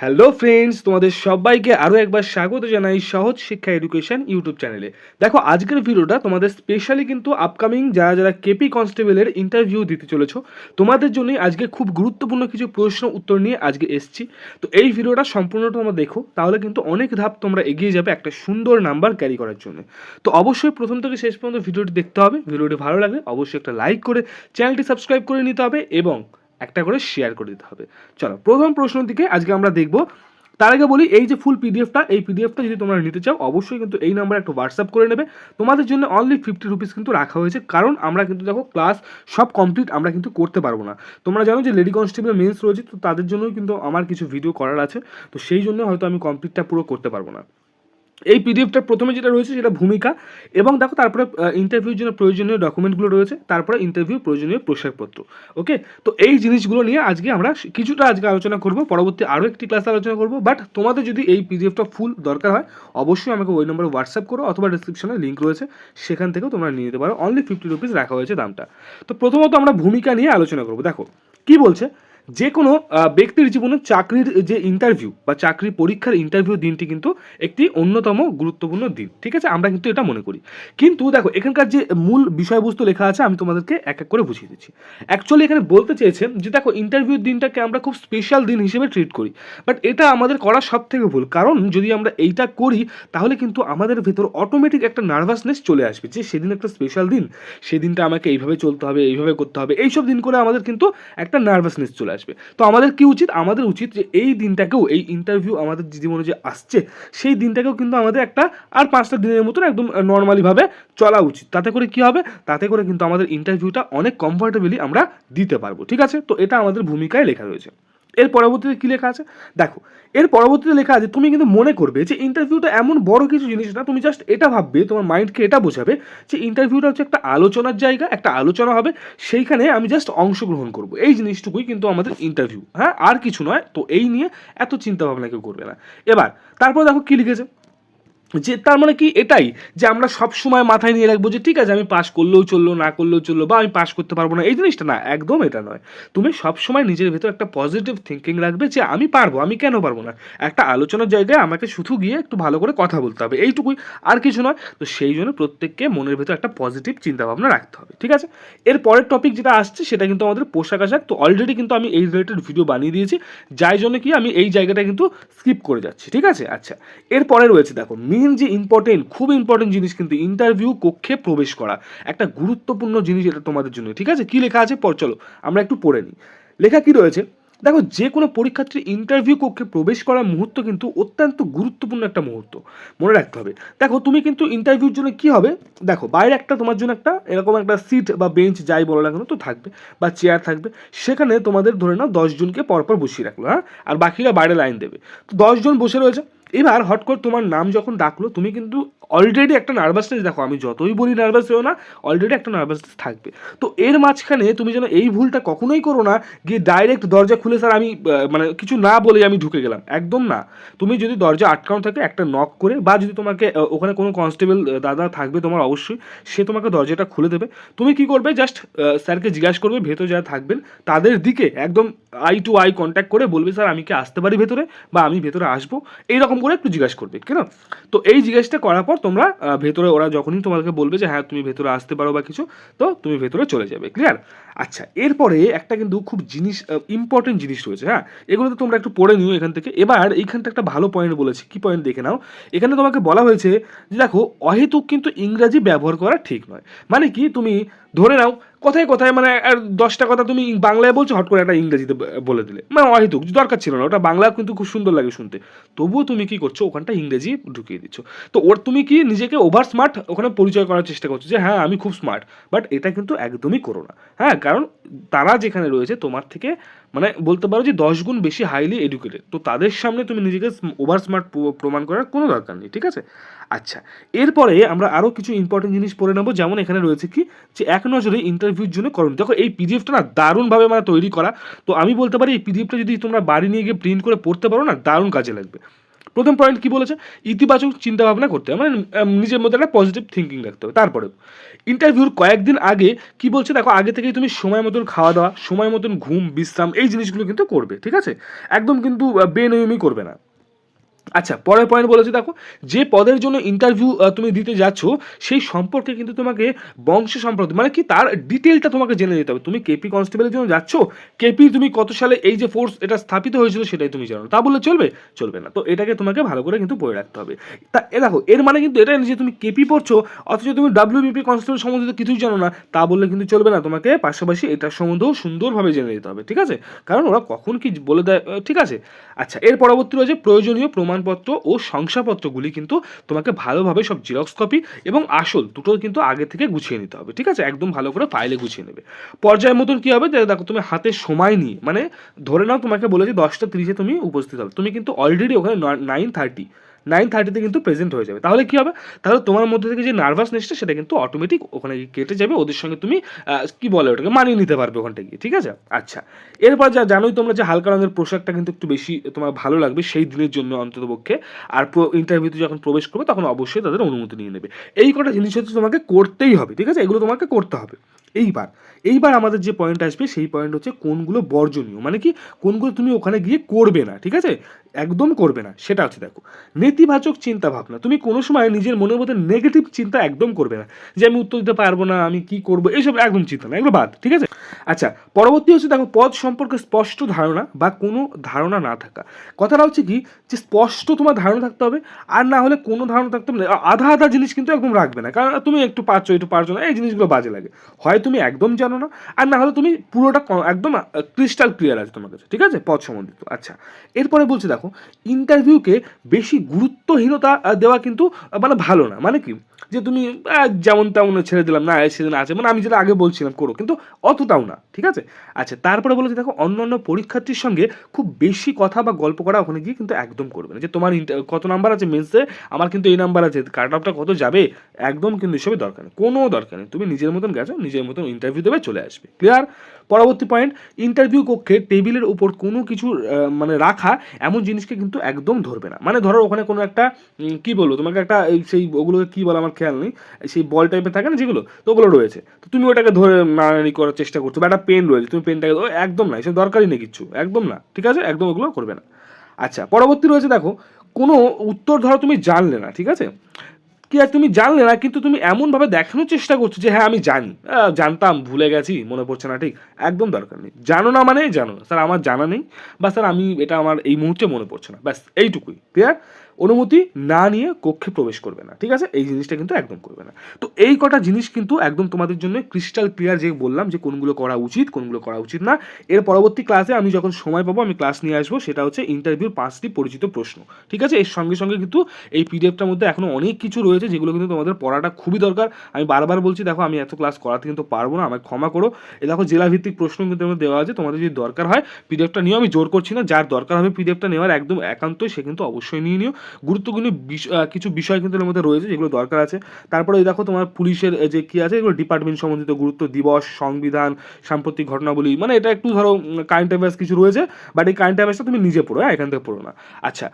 Hello friends তোমাদের সবাইকে আরও একবার স্বাগত জানাই সহজ শিক্ষা এডুকেশন ইউটিউব চ্যানেলে দেখো, আজকের ভিডিওটা তোমাদের স্পেশালি কিন্তু আপকামিং যারা যারা কেপি কনস্টেবলের ইন্টারভিউ দিতে চলেছো, তোমাদের জন্যই আজকে খুব গুরুত্বপূর্ণ কিছু প্রশ্ন উত্তর নিয়ে আজকে এসছি। তো এই ভিডিওটা সম্পূর্ণটা তোমরা দেখো, তাহলে কিন্তু অনেক ধাপ তোমরা এগিয়ে যাবে একটা সুন্দর নাম্বার ক্যারি করার জন্য। তো অবশ্যই প্রথম থেকে শেষ পর্যন্ত ভিডিওটি দেখতে হবে, ভিডিওটি ভালো লাগলে অবশ্যই একটা লাইক করে চ্যানেলটি সাবস্ক্রাইব করে নিতে হবে এবং একটা করে শেয়ার করে দিতে হবে। চলো, প্রথম প্রশ্ন দিকে আজকে আমরা দেখব। তার আগে বলি, এই যে ফুল পিডিএফটা এই পিডিএফটা যদি তোমরা নিতে চাও, অবশ্যই কিন্তু এই নাম্বারে একটু হোয়াটসঅ্যাপ করে নেবে। তোমাদের জন্য অনলি ফিফটি রুপিস কিন্তু রাখা হয়েছে, কারণ আমরা কিন্তু দেখো ক্লাস সব কমপ্লিট আমরা কিন্তু করতে পারব না। তোমরা জানো যে লেডি কনস্টেবল মেন্স রয়েছে, তো তাদের জন্যই কিন্তু আমার কিছু ভিডিও করার আছে। তো সেই জন্য হয়তো আমি কমপ্লিটটা পুরো করতে পারব না। এই পিডিএফটা প্রথমে যেটা রয়েছে সেটা ভূমিকা এবং দেখো তারপরে ইন্টারভিউর জন্য প্রয়োজনীয় ডকুমেন্টগুলো রয়েছে, তারপরে ইন্টারভিউ প্রয়োজনীয় পোশাকপত্র ওকে তো এই জিনিসগুলো নিয়ে আজকে আমরা কিছুটা আজকে আলোচনা করব, পরবর্তী আরও একটি ক্লাসে আলোচনা করব বাট তোমাদের যদি এই পিডিএফটা ফুল দরকার হয়, অবশ্যই আমাকে ওই নম্বরে হোয়াটসঅ্যাপ করো অথবা ডিসক্রিপশনে লিঙ্ক রয়েছে, সেখান থেকেও তোমরা নিয়ে নিতে পারো। অনলি ফিফটি রুপিস রাখা হয়েছে দামটা। তো প্রথমত আমরা ভূমিকা নিয়ে আলোচনা করব। দেখো, কি বলছে? যে কোনো ব্যক্তির জীবনে চাকরির যে ইন্টারভিউ বা চাকরি পরীক্ষার ইন্টারভিউ দিনটি কিন্তু একটি অন্যতম গুরুত্বপূর্ণ দিন, ঠিক আছে? আমরা কিন্তু এটা মনে করি। কিন্তু দেখো, এখানকার যে মূল বিষয়বস্তু লেখা আছে, আমি তোমাদেরকে এক এক করে বুঝিয়ে দিচ্ছি। অ্যাকচুয়ালি এখানে বলতে চেয়েছেন যে, দেখো ইন্টারভিউর দিনটাকে আমরা খুব স্পেশাল দিন হিসেবে ট্রিট করি। বাট এটা আমাদের করা সব থেকে ভুল। কারণ যদি আমরা এইটা করি, তাহলে কিন্তু আমাদের ভেতর অটোমেটিক একটা নার্ভাসনেস চলে আসবে যে, সেদিন একটা স্পেশাল দিন, সেদিনটা আমাকে এইভাবে চলতে হবে, এইভাবে করতে হবে। এইসব দিন করে আমাদের কিন্তু একটা নার্ভাসনেস চলে আসবে তো আমাদের কি উচিত? আমাদের উচিত যে এই দিনটাকেও, এই ইন্টারভিউ আমাদের জীবনে যে আসছে, সেই দিনটাকেও কিন্তু আমাদের একটা আর পাঁচটা দিনের মতন একদম নর্মালিভাবে চলা উচিত। তাতে করে কি হবে? তাতে করে কিন্তু আমাদের ইন্টারভিউটা অনেক কমফর্টেবলি আমরা দিতে পারব। ঠিক আছে? তো এটা আমাদের ভূমিকায় লেখা রয়েছে। এর পরবর্তীতে কী লেখা আছে? দেখো, এর পরবর্তীতে লেখা আছে, তুমি কিন্তু মনে করবে যে ইন্টারভিউটা এমন বড় কিছু জিনিস না, তুমি জাস্ট এটা ভাববে, তোমার মাইন্ডকে এটা বোঝাবে যে ইন্টারভিউটা হচ্ছে একটা আলোচনার জায়গা, একটা আলোচনা হবে, সেইখানে আমি জাস্ট অংশগ্রহণ করব। এই জিনিসটুকুই কিন্তু আমাদের ইন্টারভিউ হ্যাঁ? আর কিছু নয়, তো এই নিয়ে এত চিন্তা ভাবনা কেউ করবে না। এবার, তারপর দেখো কী লিখেছে? যে তার মানে কি? এটাই যে আমরা সব সময় মাথায় নিয়ে রাখব যে ঠিক আছে, আমি পাস করলেও চলল, না করলেও চলল বা আমি পাস করতে পারব না, এই জিনিসটা না, একদম এটা নয়। তুমি সব সময় নিজের ভেতর একটা পজিটিভ থিঙ্কিং রাখবে যে আমি পারব, আমি কেন পারব না? একটা আলোচনার জায়গায় আমাকে শুধু গিয়ে একটু ভালো করে কথা বলতে হবে, এইটুকুই, আর কিছু নয়। তো সেই জন্য প্রত্যেককে মনের ভেতর একটা পজিটিভ চিন্তাভাবনা রাখতে হবে, ঠিক আছে? এর পরের টপিক যেটা আসছে, সেটা কিন্তু আমাদের পোশাক আশাক, তো অলরেডি কিন্তু আমি এই রিলেটেড ভিডিও বানিয়ে দিয়েছি, যাই জন্য কি আমি এই জায়গাটা কিন্তু স্কিপ করে যাচ্ছি, ঠিক আছে? আচ্ছা এরপরে রয়েছে দেখো মেন যে ইম্পর্টেন্ট খুব ইম্পর্টেন্ট জিনিস কিন্তু ইন্টারভিউ কক্ষে প্রবেশ করা। একটা গুরুত্বপূর্ণ জিনিস এটা তোমাদের জন্য। ঠিক আছে? কি লেখা আছে? পর চলো, আমরা একটু পড়ে নিই। লেখা কি রয়েছে? দেখো, যে কোনো পরীক্ষার্থীর ইন্টারভিউ কক্ষে প্রবেশ করার মুহূর্ত কিন্তু অত্যন্ত গুরুত্বপূর্ণ একটা মুহূর্ত। মনে রাখতে হবে। দেখো, তুমি কিন্তু ইন্টারভিউর জন্য কি হবে? দেখো, বাইরে একটা তোমার জন্য একটা এরকম একটা সিট বা বেঞ্চ যাই বলো না কেন তো থাকবে বা চেয়ার থাকবে। সেখানে তোমাদের ধরে নাও দশজনকে পরপর বসিয়ে রাখল হ্যাঁ? আর বাকিরা বাইরে লাইন দেবে। তো দশজন বসে রয়েছে। এবার হট করে তোমার নাম যখন ডাকলো, তুমি কিন্তু অলরেডি একটা নার্ভাসনেস দেখো। আমি যতই বলি নার্ভাস হও না অলরেডি একটা নার্ভাসনেস থাকবে। তো এর মাঝখানে তুমি যেন এই ভুলটা কখনোই করো না, গিয়ে ডাইরেক্ট দরজা খুলে স্যার আমি মানে কিছু না বলে আমি ঢুকে গেলাম। একদম না। তুমি যদি দরজা আটকানো থাকে, একটা নক করে, বা যদি তোমাকে ওখানে কোনো কনস্টেবল দাদা থাকবে তোমার অবশ্যই, সে তোমাকে দরজাটা খুলে দেবে। তুমি কি করবে? জাস্ট স্যারকে জিজ্ঞাসা করবে, ভেতরে যারা থাকবেন, তাদের দিকে একদম আই টু আই কন্ট্যাক্ট করে বলবে, স্যার, আমি কি আসতে পারি ভেতরে বা আমি ভেতরে আসব? এইরকম করে একটু জিজ্ঞাসা করবে, কেন? তো এই জিজ্ঞাসাটা করার পর তোমরা ভেতরে ওরা যখনই তোমাকে বলবে যে হ্যাঁ তুমি ভেতরে আসতে পারো বা কিছু, তো তুমি ভেতরে চলে যাবে ক্লিয়ার আচ্ছা এরপরে একটা কিন্তু খুব জিনিস ইম্পর্টেন্ট জিনিস রয়েছে হ্যাঁ? এগুলো তো তোমরা একটু পড়ে নিও এখান থেকে। এবার এইখানটা একটা ভালো পয়েন্ট বলেছে, কি পয়েন্ট দেখে নাও? এখানে তোমাকে বলা হয়েছে যে, দেখো, অহেতুক কিন্তু ইংরাজি ব্যবহার করা ঠিক নয়। মানে কি? তুমি ধরে নাও কথায় কথায় মানে দশটা কথা তুমি বাংলায় বলছো, হট করে একটা ইংরেজিতে বলে দিলে। মানে অহেতুক, দরকার ছিল না। ওটা বাংলা কিন্তু খুব সুন্দর লাগে শুনতে। তবুও তুমি কি করছ, ওখানটা ইংরেজি ঢুকিয়ে দিচ্ছ। তো ওর, তুমি কি নিজেকে ওভার স্মার্ট ওখানে পরিচয় করার চেষ্টা করছ যে হ্যাঁ আমি খুব স্মার্ট বাট এটা কিন্তু একদমই করো না। হ্যাঁ কারণ তারা যেখানে রয়েছে, তোমার থেকে মানে বলতে পারো যে দশ গুণ বেশি হাইলি এডুকেটেড তো তাদের সামনে তুমি নিজেকে ওভার স্মার্ট প্রমাণ করার কোনো দরকার নেই, ঠিক আছে? আচ্ছা এরপরে আমরা আরও কিছু ইম্পর্টেন্ট জিনিস পড়ে নেব, যেমন এখানে রয়েছে কি? যে এক নজরে ইন্টারভিউর জন্য করুন দেখো, এই পিডিএফটা না দারুণভাবে মানে তৈরি করা। তো আমি বলতে পারি এই পিডিএফটা যদি তোমরা বাড়ি নিয়ে গিয়ে প্রিন্ট করে পড়তে পারো না, দারুণ কাজে লাগবে। প্রথম পয়েন্ট কি বলেছে? ইতিবাচক চিন্তা ভাবনা করতে হবে। মানে নিজের মধ্যে একটা পজিটিভ থিঙ্কিং রাখতে হবে। তারপরে ইন্টারভিউর কয়েকদিন আগে কি বলছে? দেখো, আগে থেকেই তুমি সময় মতন খাওয়া দাওয়া, সময় মতন ঘুম, বিশ্রাম, এই জিনিসগুলো কিন্তু করবে, ঠিক আছে? একদম কিন্তু বেনয়মি করবে না। আচ্ছা পরের পয়েন্ট বলেছে, দেখো, যে পদের জন্য ইন্টারভিউ তুমি দিতে যাচ্ছ, সেই সম্পর্কে কিন্তু তোমাকে বংশ সম্পর্কে মানে কি তার ডিটেলটা তোমাকে জেনে নিতে হবে। তুমি কেপি কনস্টেবলের জন্য যাচ্ছ কেপি তুমি কত সালে এই যে ফোর্স এটা স্থাপিত হয়েছিল সেটাই তুমি জানো। তা বললে চলবে? চলবে না। তো এটাকে তোমাকে ভালো করে কিন্তু পড়ে রাখতে হবে। তা, এ দেখো, এর মানে কিন্তু এটা যে তুমি কেপি পড়ছো, অথচ তুমি ডাব্লিউবিপি কনস্টেবল সম্বন্ধে কিছুই জানো না, তা বললে কিন্তু চলবে না। তোমাকে পাশাপাশি এটার সম্বন্ধেও সুন্দরভাবে জেনে নিতে হবে, ঠিক আছে? কারণ ওরা কখন কি বলে দেয় ঠিক আছে? আচ্ছা এর পরবর্তী রয়েছে প্রয়োজনীয় প্রমাণপত্র ও শংসাপত্রগুলি কিন্তু তোমাকে ভালোভাবে সব জিরক্স কপি এবং আসল দুটো কিন্তু আগে থেকে গুছিয়ে নিতে হবে, ঠিক আছে? একদম ভালো করে ফাইলে গুছিয়ে নেবে। পর্যায় মতন কী হবে? দেখো, তুমি হাতে সময় নিয়ে মানে ধরে নাও তোমাকে বলেছি দশটা তিরিশে তুমি উপস্থিত হবে। তুমি কিন্তু অলরেডি ওখানে নাইন থার্টি নাইন থার্টিতে কিন্তু প্রেজেন্ট হয়ে যাবে। তাহলে কি হবে? তাহলে তোমার মধ্যে থেকে যে নার্ভাসনেসটা সেটা কিন্তু অটোমেটিক ওখানে কেটে যাবে। ওদের সঙ্গে তুমি কি বলে ওটাকে, মানিয়ে নিতে পারবে ওখানটা গিয়ে, ঠিক আছে? আচ্ছা। এরপর যা জানোই তোমরা যে হালকা রঙের পোশাকটা কিন্তু একটু বেশি, তোমার ভালো লাগবে সেই দিনের জন্য অন্তত পক্ষে আর ইন্টারভিউতে যখন প্রবেশ করবে, তখন অবশ্যই তাদের অনুমতি নিয়ে নেবে। এই কটা জিনিস হচ্ছে তোমাকে করতেই হবে, ঠিক আছে? এগুলো তোমাকে করতে হবে। এইবার এইবার আমাদের যে পয়েন্ট আসবে, সেই পয়েন্ট হচ্ছে কোনগুলো বর্জনীয়। মানে কি, কোনগুলো তুমি ওখানে গিয়ে করবে না, ঠিক আছে? একদম করবে না, সেটা হচ্ছে দেখো, নেতিবাচক চিন্তা ভাবনা তুমি কোনো সময় নিজের মনের মধ্যে নেগেটিভ চিন্তা একদম করবে না, যে আমি উত্তর দিতে পারব না, আমি কি করব এইসব একদম চিন্তা না, এগুলো বাদ, ঠিক আছে? আচ্ছা পরবর্তী হচ্ছে দেখো, পদ সম্পর্কে স্পষ্ট ধারণা বা কোনো ধারণা না থাকা। কথাটা হচ্ছে কি, যে স্পষ্ট তোমার ধারণা থাকতে হবে, আর না হলে কোনো ধারণা থাকতে হবে। আধা আধা জিনিস কিন্তু একদম রাখবে না। কারণ তুমি একটু পারছ একটু পারছ না, এই জিনিসগুলো বাজে লাগে। হয় তুমি একদম জানো না, আর না হলে তুমি পুরোটা একদম ক্রিস্টাল ক্লিয়ার আছে তোমার কাছে, ঠিক আছে? পদ সম্বন্ধিত আচ্ছা। এরপরে বলছি, দেখো ইন্টারভিউকে বেশি গুরুত্বহীনতা দেওয়া কিন্তু মানে ভালো না। মানে কি? যে তুমি যেমন তেমন ছেড়ে দিলাম, না সেদিন আছে মানে আমি যেটা আগে বলছিলাম, করো, কিন্তু অতটাও না, ঠিক আছে? আচ্ছা তারপরে বলেছে, দেখো অন্য অন্য পরীক্ষার্থীর সঙ্গে খুব বেশি কথা বা গল্প করা ওখানে গিয়ে কিন্তু একদম করবে না। যে তোমার কত নাম্বার আছে মেন্সে আমার কিন্তু এই নাম্বার আছে কাট অফটা কত যাবে, একদম কিন্তু এসবের দরকার নেই, কোনো দরকার নেই। তুমি নিজের মতন গেছো, নিজের মতন ইন্টারভিউ দেবে, চলে আসবে। ক্লিয়ার পরবর্তী পয়েন্ট ইন্টারভিউ কক্ষে টেবিলের উপর কোনো কিছু মানে রাখা এমন জিনিসকে কিন্তু একদম ধরবে না। মানে ধরো ওখানে কোনো একটা কি বলব, তোমাকে একটা সেই ওগুলোকে কী বলে আমার খেয়াল নেই, সেই বল টাইপের থাকে না যেগুলো, তো ওগুলো রয়েছে। তো তুমি ওটাকে ধরে নাড়ানাড়ি করার চেষ্টা করছ, বা একটা পেন রয়েছে, তুমি পেনটাকে একদম না এসব দরকারই নেই কিচ্ছু, একদম না, ঠিক আছে? একদম ওগুলো করবে না। আচ্ছা পরবর্তী রয়েছে দেখো, কোনো উত্তর ধরো তুমি জানলে না, ঠিক আছে? কি আর তুমি জানলে না, কিন্তু তুমি এমনভাবে দেখানোর চেষ্টা করছ যে হ্যাঁ আমি জানি। জানতাম, ভুলে গেছি, মনে পড়ছে না, ঠিক? একদম দরকার নেই। জানো না মানে জানো স্যার, আমার জানা নেই। বা স্যার, আমি, এটা আমার এই মুহূর্তে মনে পড়ছে না। ব্যাস, এইটুকুই। ক্লিয়ার অনুমতি না নিয়ে কক্ষে প্রবেশ করবে না, ঠিক আছে? এই জিনিসটা কিন্তু একদম করবে না। তো এই কটা জিনিস কিন্তু একদম তোমাদের জন্য ক্রিস্টাল ক্লিয়ার যে বললাম যে কোনগুলো করা উচিত, কোনগুলো করা উচিত না। এর পরবর্তী ক্লাসে আমি যখন সময় পাবো, আমি ক্লাস নিয়ে আসব, সেটা হচ্ছে ইন্টারভিউর পাঁচটি পরিচিত প্রশ্ন, ঠিক আছে? এর সঙ্গে সঙ্গে কিন্তু এই পিডিএফটার মধ্যে এখনও অনেক কিছু রয়েছে, যেগুলো কিন্তু তোমাদের পড়াটা খুবই দরকার। আমি বারবার বলছি, দেখো, আমি এত ক্লাস করাতে কিন্তু পারব না আমাকে ক্ষমা করো। এ দেখো, জেলাভিত্তিক প্রশ্ন কিন্তু আমার দেওয়া আছে, তোমাদের যদি দরকার হয় পিডিএফটা নিয়েও আমি জোর করছি না, যার দরকার হবে পিডিএফটা নেওয়ার একদম একান্তই সে কিন্তু অবশ্যই নিয়ে নিও। গুরুত্বপূর্ণ কিছু বিষয় কিন্তু এর মধ্যে রয়েছে, যেগুলো দরকার আছে। তারপরে দেখো তোমার পুলিশের যে কি আছে, এগুলো ডিপার্টমেন্ট সম্বন্ধিত গুরুত্ব দিবস, সংবিধান, সাম্প্রতিক ঘটনাবলী মানে এটা একটু ধরো কারেন্ট অ্যাফেয়ার্স কিছু রয়েছে বাট এই কারেন্ট অ্যাফেয়ার্সটা তুমি নিজে পড়ো হ্যাঁ এখান থেকে পড়ো না। আচ্ছা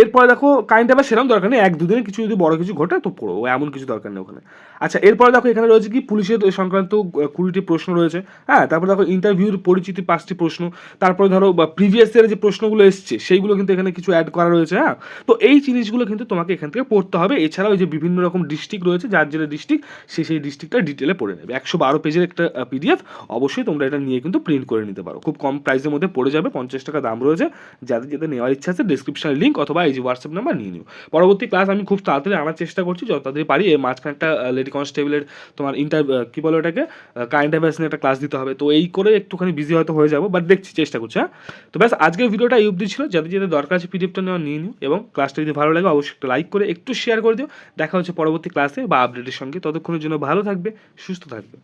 এরপরে দেখো কারেন্ট অ্যাফেয়ার্স সেরকম দরকার নেই। এক দুদিনে কিছু যদি বড় কিছু ঘটে, তো পড়ো। এমন কিছু দরকার নেই ওখানে। আচ্ছা এরপরে দেখো, এখানে রয়েছে কি? পুলিশের সংক্রান্ত কুড়িটি প্রশ্ন রয়েছে। হ্যাঁ তারপর দেখো ইন্টারভিউর পরিচিতি পাঁচটি প্রশ্ন। তারপরে ধরো প্রিভিয়াস ইয়ারে যে প্রশ্নগুলো এসছে, সেইগুলো কিন্তু এখানে কিছু অ্যাড করা রয়েছে হ্যাঁ? তো এই জিনিসগুলো কিন্তু তোমাকে এখান থেকে পড়তে হবে। এছাড়াও যে বিভিন্ন রকম ডিস্ট্রিক্ট রয়েছে, যার জেলা ডিস্ট্রিক্ট সে সেই ডিস্ট্রিক্টটা ডিটেলে পড়ে নেবে। একশো বারো পেজের একটা পিডিএফ অবশ্যই তোমরা এটা নিয়ে কিন্তু প্রিন্ট করে নিতে পারো। খুব কম প্রাইসের মধ্যে পড়ে যাবে, পঞ্চাশ টাকা দাম রয়েছে। যাদের যাদের নেওয়ার ইচ্ছা আছে ডিসক্রিপশনের লিঙ্ক অথবা এই যে হোয়াটসঅ্যাপ নাম্বার নিয়ে নিও। পরবর্তী ক্লাস আমি খুব তাড়াতাড়ি আনার চেষ্টা করছি যত তাড়াতাড়ি পারি, এর মাঝখানে একটা লেডি কনস্টেবলের তোমার ইন্টার কী বলো এটাকে কারেন্ট অ্যাফেয়ার্স নিয়ে একটা ক্লাস দিতে হবে। তো এই করে একটুখানি বিজি হয়তো হয়ে যাব বাট দেখছি, চেষ্টা করছি হ্যাঁ? তো ব্যাস, আজকের ভিডিওটা এই অবধি ছিল। যাদের যাদের দরকার আছে পিডিএফটা নেওয়া, নিয়ে নিও, এবং ক্লাসটা যদি ভালো লাগে, অবশ্যই একটা লাইক করে, একটু শেয়ার করে দিও। দেখা হচ্ছে পরবর্তী ক্লাসে বা আপডেটের সঙ্গে। ততক্ষণের জন্য ভালো থাকবে, সুস্থ থাকবে।